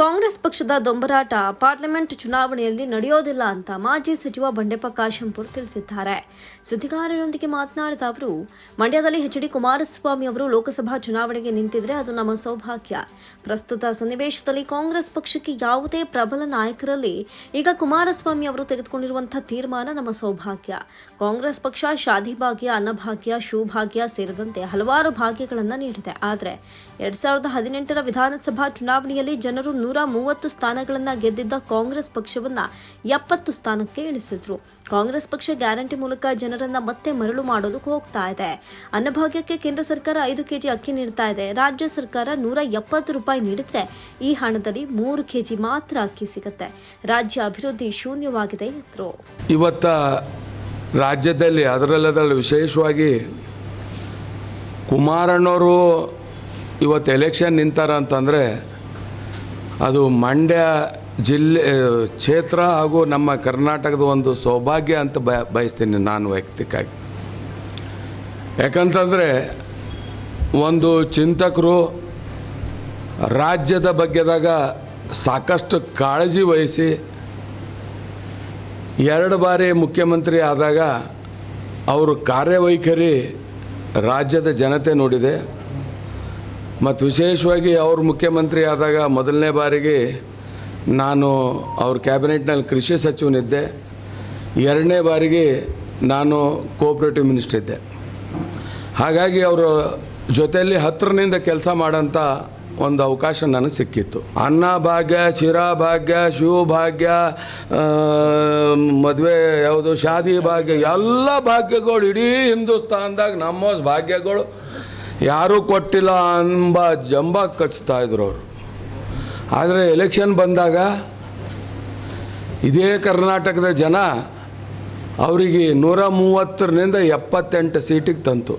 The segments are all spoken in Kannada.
ಕಾಂಗ್ರೆಸ್ ಪಕ್ಷದ ದೊಂಬರಾಟ ಪಾರ್ಲಿಮೆಂಟ್ ಚುನಾವಣೆಯಲ್ಲಿ ನಡೆಯೋದಿಲ್ಲ ಅಂತ ಮಾಜಿ ಸಚಿವ ಬಂಡೆಪ್ಪ ಕಾಶಂಪುರ್ ತಿಳಿಸಿದ್ದಾರೆ. ಸುದ್ದಿಗಾರರೊಂದಿಗೆ ಮಾತನಾಡಿದ ಅವರು, ಮಂಡ್ಯದಲ್ಲಿ ಎಚ್ ಡಿ ಕುಮಾರಸ್ವಾಮಿ ಅವರು ಲೋಕಸಭಾ ಚುನಾವಣೆಗೆ ನಿಂತಿದ್ರೆ ಅದು ನಮ್ಮ ಸೌಭಾಗ್ಯ. ಪ್ರಸ್ತುತ ಸನ್ನಿವೇಶದಲ್ಲಿ ಕಾಂಗ್ರೆಸ್ ಪಕ್ಷಕ್ಕೆ ಯಾವುದೇ ಪ್ರಬಲ ನಾಯಕರಲ್ಲಿ ಈಗ ಕುಮಾರಸ್ವಾಮಿ ಅವರು ತೆಗೆದುಕೊಂಡಿರುವಂತಹ ತೀರ್ಮಾನ ನಮ್ಮ ಸೌಭಾಗ್ಯ. ಕಾಂಗ್ರೆಸ್ ಪಕ್ಷ ಶಾದಿ ಭಾಗ್ಯ ಅನ್ನಭಾಗ್ಯ ಶಿವಭಾಗ್ಯ ಸೇರಿದಂತೆ ಹಲವಾರು ಭಾಗ್ಯಗಳನ್ನು ನೀಡಿದೆ. ಆದರೆ ಎರಡ್ ಸಾವಿರದ ಹದಿನೆಂಟರ ವಿಧಾನಸಭಾ ಚುನಾವಣೆಯಲ್ಲಿ ಜನರು ನೂರ ಮೂವತ್ತು ಸ್ಥಾನಗಳನ್ನ ಗೆದ್ದಿದ್ದ ಕಾಂಗ್ರೆಸ್ ಪಕ್ಷವನ್ನ ಎಪ್ಪತ್ತು ಸ್ಥಾನಕ್ಕೆ ಇಳಿಸಿದ್ರು. ಕಾಂಗ್ರೆಸ್ ಪಕ್ಷ ಗ್ಯಾರಂಟಿ ಮೂಲಕ ಜನರನ್ನ ಮತ್ತೆ ಮರಳು ಮಾಡೋದಕ್ಕೆ ಹೋಗ್ತಾ ಇದೆ. ಅನ್ನಭಾಗ್ಯಕ್ಕೆ ಕೇಂದ್ರ ಸರ್ಕಾರ ಐದು ಕೆಜಿ ಅಕ್ಕಿ ನೀಡ್ತಾ ಇದೆ. ರಾಜ್ಯ ಸರ್ಕಾರ ನೂರ ಎಪ್ಪತ್ತು ರೂಪಾಯಿ ನೀಡಿದ್ರೆ ಈ ಹಣದಲ್ಲಿ ಮೂರು ಕೆಜಿ ಮಾತ್ರ ಅಕ್ಕಿ ಸಿಗುತ್ತೆ. ರಾಜ್ಯ ಅಭಿವೃದ್ಧಿ ಶೂನ್ಯವಾಗಿದೆ ಎಂದರು. ಇವತ್ತ ರಾಜ್ಯದಲ್ಲಿ ಅದರಲ್ಲದರಲ್ಲಿ ವಿಶೇಷವಾಗಿ ಕುಮಾರಣ್ಣವರು ಇವತ್ತು ಎಲೆಕ್ಷನ್ ನಿಂತಾರ ಅಂತಂದರೆ ಅದು ಮಂಡ್ಯ ಜಿಲ್ಲೆ ಕ್ಷೇತ್ರ ಹಾಗೂ ನಮ್ಮ ಕರ್ನಾಟಕದ ಒಂದು ಸೌಭಾಗ್ಯ ಅಂತ ಬಯ ಬಯಸ್ತೀನಿ ನಾನು ವೈಯಕ್ತಿಕವಾಗಿ. ಯಾಕಂತಂದರೆ ಒಂದು ಚಿಂತಕರು ರಾಜ್ಯದ ಬಗ್ಗೆದಾಗ ಸಾಕಷ್ಟು ಕಾಳಜಿ ವಹಿಸಿ ಎರಡು ಬಾರಿ ಮುಖ್ಯಮಂತ್ರಿ ಆದಾಗ ಅವರು ಕಾರ್ಯವೈಖರಿ ರಾಜ್ಯದ ಜನತೆ ನೋಡಿದೆ. ಮತ್ತು ವಿಶೇಷವಾಗಿ ಅವರು ಮುಖ್ಯಮಂತ್ರಿ ಆದಾಗ ಮೊದಲನೇ ಬಾರಿಗೆ ನಾನು ಅವ್ರ ಕ್ಯಾಬಿನೆಟ್ನಲ್ಲಿ ಕೃಷಿ ಸಚಿವನಿದ್ದೆ. ಎರಡನೇ ಬಾರಿಗೆ ನಾನು ಕೋಆಪ್ರೇಟಿವ್ ಮಿನಿಸ್ಟರ್ ಇದ್ದೆ. ಹಾಗಾಗಿ ಅವರ ಜೊತೆಯಲ್ಲಿ ಹತ್ತಿರನಿಂದ ಕೆಲಸ ಮಾಡೋಂಥ ಒಂದು ಅವಕಾಶ ನನಗೆ ಸಿಕ್ಕಿತ್ತು. ಅನ್ನ ಭಾಗ್ಯ ಚಿರಾ ಭಾಗ್ಯ, ಶಿವ ಭಾಗ್ಯ ಮದುವೆ ಯಾವುದು, ಶಾದಿ ಭಾಗ್ಯ, ಎಲ್ಲ ಭಾಗ್ಯಗಳು ಇಡೀ ಹಿಂದೂಸ್ತಾನದಾಗ ನಮ್ಮ ಭಾಗ್ಯಗಳು ಯಾರೂ ಕೊಟ್ಟಿಲ್ಲ ಅಂಬ ಜಂಬ ಕಚ್ತಾ ಇದ್ರು ಅವರು. ಆದರೆ ಎಲೆಕ್ಷನ್ ಬಂದಾಗ ಇದೇ ಕರ್ನಾಟಕದ ಜನ ಅವರಿಗೆ ನೂರ ಮೂವತ್ತರಿಂದ ಎಪ್ಪತ್ತೆಂಟು ಸೀಟಿಗೆ ತಂತು.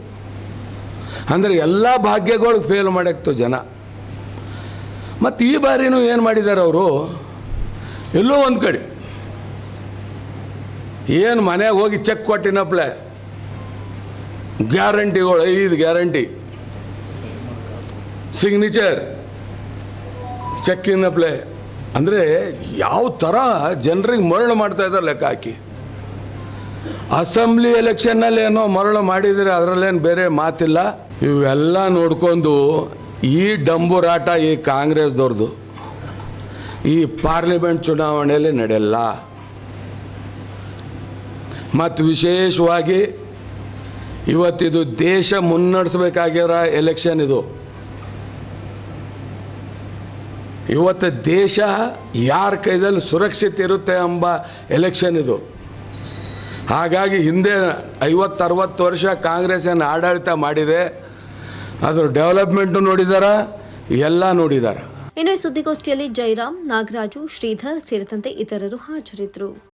ಅಂದರೆ ಎಲ್ಲ ಭಾಗ್ಯಗಳು ಫೇಲ್ ಮಾಡಕ್ತು ಜನ. ಮತ್ತು ಈ ಬಾರಿನೂ ಏನು ಮಾಡಿದ್ದಾರೆ ಅವರು? ಎಲ್ಲೋ ಒಂದು ಕಡೆ. ಏನು ಮನೆಗೆ ಹೋಗಿ ಚೆಕ್ ಕೊಟ್ಟಿನಪ್ಲೆ? ಗ್ಯಾರಂಟಿಗಳು ಐದು guarantee signature. Check in play ಅಂದರೆ ಯಾವ ಥರ ಜನರಿಗೆ ಮರಳು ಮಾಡ್ತಾ ಇದ್ದಾರೆ ಲೆಕ್ಕ ಹಾಕಿ. ಅಸೆಂಬ್ಲಿ ಎಲೆಕ್ಷನ್ನಲ್ಲಿ ಏನೋ ಮರಳು ಮಾಡಿದರೆ ಅದರಲ್ಲೇನು ಬೇರೆ ಮಾತಿಲ್ಲ. ಇವೆಲ್ಲ ನೋಡ್ಕೊಂಡು ಈ ಡಂಬುರಾಟ ಈ ಕಾಂಗ್ರೆಸ್ದವ್ರದ್ದು ಈ ಪಾರ್ಲಿಮೆಂಟ್ ಚುನಾವಣೆಯಲ್ಲಿ ನಡೆಯಲ್ಲ. ಮತ್ತು ವಿಶೇಷವಾಗಿ ಇವತ್ತಿದು ದೇಶ ಮುನ್ನಡೆಸಬೇಕಾಗಿರೋ ಎಲೆಕ್ಷನ್ ಇದು. ಇವತ್ತು ದೇಶ ಯಾರ ಕೈದಲ್ಲಿ ಸುರಕ್ಷಿತ ಇರುತ್ತೆ ಎಂಬ ಎಲೆಕ್ಷನ್ ಇದು. ಹಾಗಾಗಿ ಹಿಂದೆ ಐವತ್ತರವತ್ತು ವರ್ಷ ಕಾಂಗ್ರೆಸ್ ಏನು ಆಡಳಿತ ಮಾಡಿದೆ. ಅದರ ಡೆವಲಪ್ಮೆಂಟು ನೋಡಿದಾರ, ಎಲ್ಲ ನೋಡಿದಾರ. ಇನ್ನು ಸುದ್ದಿಗೋಷ್ಠಿಯಲ್ಲಿ ಜೈರಾಮ್, ನಾಗರಾಜು, ಶ್ರೀಧರ್ ಸೇರಿದಂತೆ ಇತರರು ಹಾಜರಿದ್ದರು.